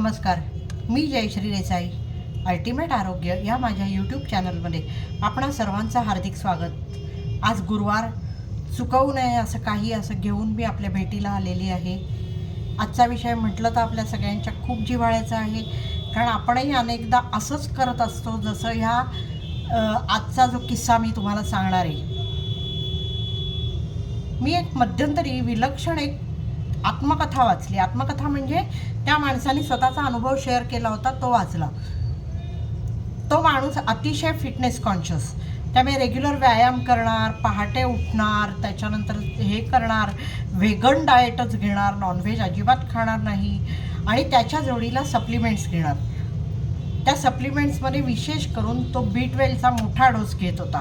नमस्कार मी जयश्री देसाई अल्टिमेट आरोग्य या माझ्या यूट्यूब चॅनलमध्ये आपणा सर्वांचं हार्दिक स्वागत. आज गुरुवार चुकवू नये असं काही असं घेऊन मी आपल्या भेटीला आलेली आहे. आजचा विषय म्हटलं तर आपल्या सगळ्यांच्या खूप जिव्हाळ्याचा आहे कारण आपणही अनेकदा असंच करत असतो जसं ह्या आजचा जो किस्सा मी तुम्हाला सांगणार आहे. मी एक मध्यंतरी विलक्षण एक आत्मकथा वाचली. आत्मकथा म्हणजे त्या माणसाने स्वतःचा अनुभव शेअर केला होता तो वाचला. तो माणूस अतिशय फिटनेस कॉन्शियस त्यामुळे रेग्युलर व्यायाम करणार पहाटे उठणार त्याच्यानंतर हे करणार व्हेगन डाएटच घेणार नॉनव्हेज अजिबात खाणार नाही आणि त्याच्या जोडीला सप्लिमेंट्स घेणार. त्या सप्लिमेंट्समध्ये विशेष करून तो बीटवेलचा मोठा डोस घेत होता.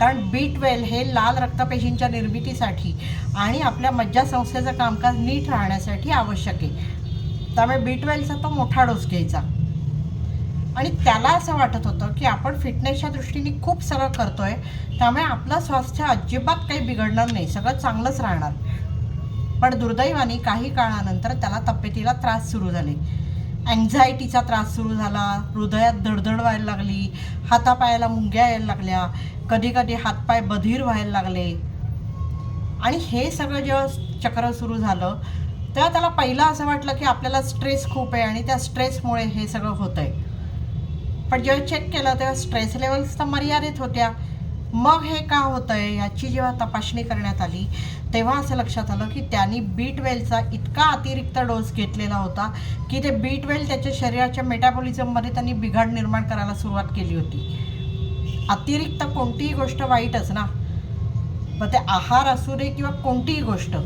कारण बी ट्वेल्व हे लाल रक्तपेशींच्या निर्मितीसाठी आणि आपल्या मज्जासंस्थेचं कामकाज नीट राहण्यासाठी आवश्यक आहे. त्यामुळे बी ट्वेल्वचा तो मोठा डोस घ्यायचा. आणि त्याला असं वाटत होतं की आपण फिटनेसच्या दृष्टीने खूप सगळं करतोय त्यामुळे आपलं स्वास्थ्य अजिबात काही बिघडणार नाही सगळं चांगलंच राहणार. पण दुर्दैवाने काही काळानंतर त्याला तब्येतीला त्रास सुरू झाले. अँझायटीचा त्रास सुरू झाला हृदयात धडधड व्हायला लागली हातापायाला मुंग्या यायला लागल्या कधी कधी हातपाय बधीर व्हायला लागले. आणि हे सगळं जेव्हा चक्र सुरू झालं तेव्हा त्याला पहिलं असं वाटलं की आपल्याला स्ट्रेस खूप आहे आणि त्या स्ट्रेसमुळे हे सगळं होतं आहे पण जेव्हा चेक केलं तेव्हा स्ट्रेस लेवल्स तर मर्यादित होत्या. मग हे का होतं आहे याची जेव्हा तपासणी करण्यात आली तेव्हा असं लक्षात आलं की त्यांनी बी ट्वेल्वचा इतका अतिरिक्त डोस घेतलेला होता की ते बी ट्वेल्व त्याच्या शरीराच्या मेटाबॉलिझममध्ये त्यांनी बिघाड निर्माण करायला सुरुवात केली होती. अतिरिक्त कोणतीही गोष्ट वाईटच ना. मग ते आहार असू दे किंवा कोणतीही गोष्ट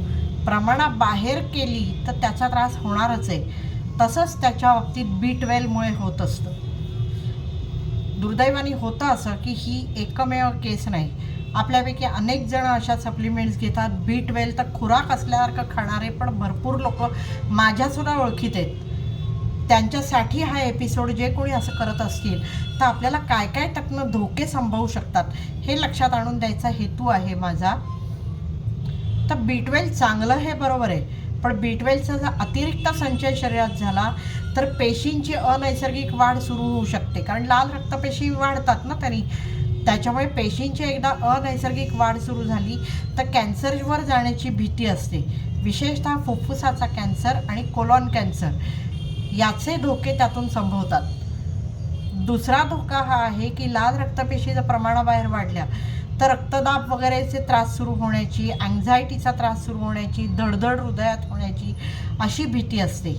प्रमाणाबाहेर केली तर त्याचा त्रास होणारच आहे. तसंच त्याच्या बाबतीत बी ट्वेल्वमुळे होत असतं. दुर्दैवाने होतं असं की ही एकमेव केस नाही. आपल्यापैकी अनेक जण अशा सप्लिमेंट्स घेतात. बी ट्वेल्व तर खुराक असल्यासारखं खाणारे पण भरपूर लोक माझ्यासुद्धा ओळखीत आहेत. त्यांच्यासाठी हा एपिसोड जे कोणी असं करत असतील तर आपल्याला काय काय तकनं धोके संभवू शकतात हे लक्षात आणून द्यायचा हेतू आहे माझा. तर बी ट्वेल्व चांगलं हे बरोबर आहे. पण बी ट्वेल्वचा जर अतिरिक्त संचय शरीरात झाला तर पेशींची अनैसर्गिक वाढ सुरू होऊ शकते. कारण लाल रक्तपेशी वाढतात ना त्यांनी त्याच्यामुळे पेशींची एकदा अनैसर्गिक वाढ सुरू झाली तर कॅन्सरवर जाण्याची भीती असते. विशेषतः फुफ्फुसाचा कॅन्सर आणि कोलॉन कॅन्सर. याचे धोके त्यातून संभवतात. दुसरा धोका हा आहे की लाल रक्तपेशी जर प्रमाणाबाहेर वाढल्या. तर रक्तदाब वगैरेचे त्रास सुरू होण्याची अँझायटीचा त्रास सुरू होण्याची धडधड हृदयात होण्याची अशी भीती असते.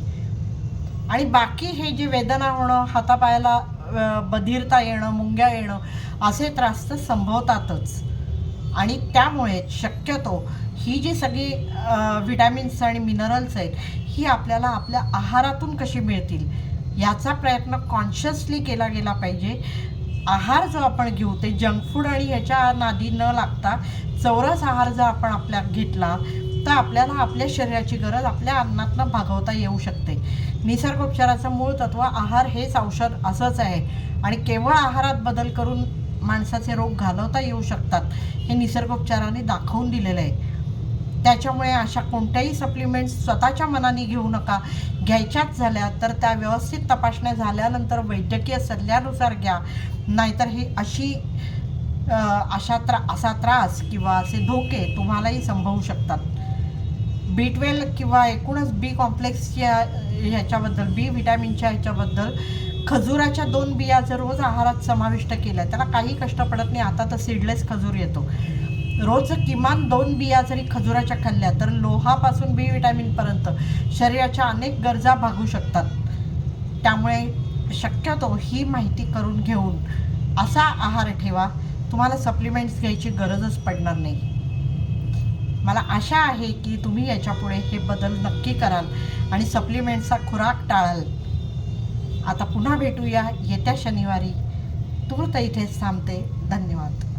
आणि बाकी हे जे वेदना होणं हातापायाला बधीरता बधिरता येणं मुंग्या येणं असे त्रास तर संभवतातच. आणि त्यामुळे शक्यतो ही जी सगळी विटॅमिन्स आणि मिनरल्स आहेत ही आपल्याला आपल्या आहारातून कशी मिळतील याचा प्रयत्न कॉन्शियसली केला गेला पाहिजे. आहार जो आपण घेऊ ते जंक फूड आणि ह्याच्या नादी न लागता चौरस आहार जर आपण आपल्या घेतला तर आपल्याला आपल्या शरीराची गरज आपल्या अन्नातनं भागवता येऊ शकते. निसर्गोपचाराचं मूळ तत्व आहार हेच औषध असंच आहे. आणि केवळ आहारात बदल करून माणसाचे रोग घालवता येऊ शकतात हे निसर्गोपचाराने दाखवून दिलेलं आहे. त्याच्यामुळे अशा कोणत्याही सप्लिमेंट्स स्वतःच्या मनाने घेऊ नका. घ्यायच्याच झाल्या तर त्या व्यवस्थित तपासण्या झाल्यानंतर वैद्यकीय सल्ल्यानुसार घ्या. नाहीतर ही अशी अशा त्रा असा त्रास किंवा असे धोके तुम्हालाही संभवू शकतात. बी ट्वेल्व किंवा एकूणच बी कॉम्प्लेक्सच्या ह्याच्याबद्दल बी व्हिटॅमिनच्या ह्याच्याबद्दल खजुराच्या दोन बिया जर रोज आहारात समाविष्ट केल्या त्याला काही कष्ट पडत नाही. आता तर सीडलेस खजूर येतो. रोज किमान दोन बिया जरी खजुराच्या खाल्ल्या तर लोहापासून बी विटॅमिनपर्यंत शरीराच्या अनेक गरजा भागू शकतात. त्यामुळे शक्यतो ही माहिती करून घेऊन असा आहार ठेवा. तुम्हाला सप्लिमेंट्स घ्यायची गरजच पडणार नाही. मला आशा आहे की तुम्ही याच्यापुढे हे बदल नक्की कराल आणि सप्लिमेंटचा खुराक टाळाल. आता पुन्हा भेटूया. येत्या शनिवारी तूर्त इथेच थांबते. धन्यवाद.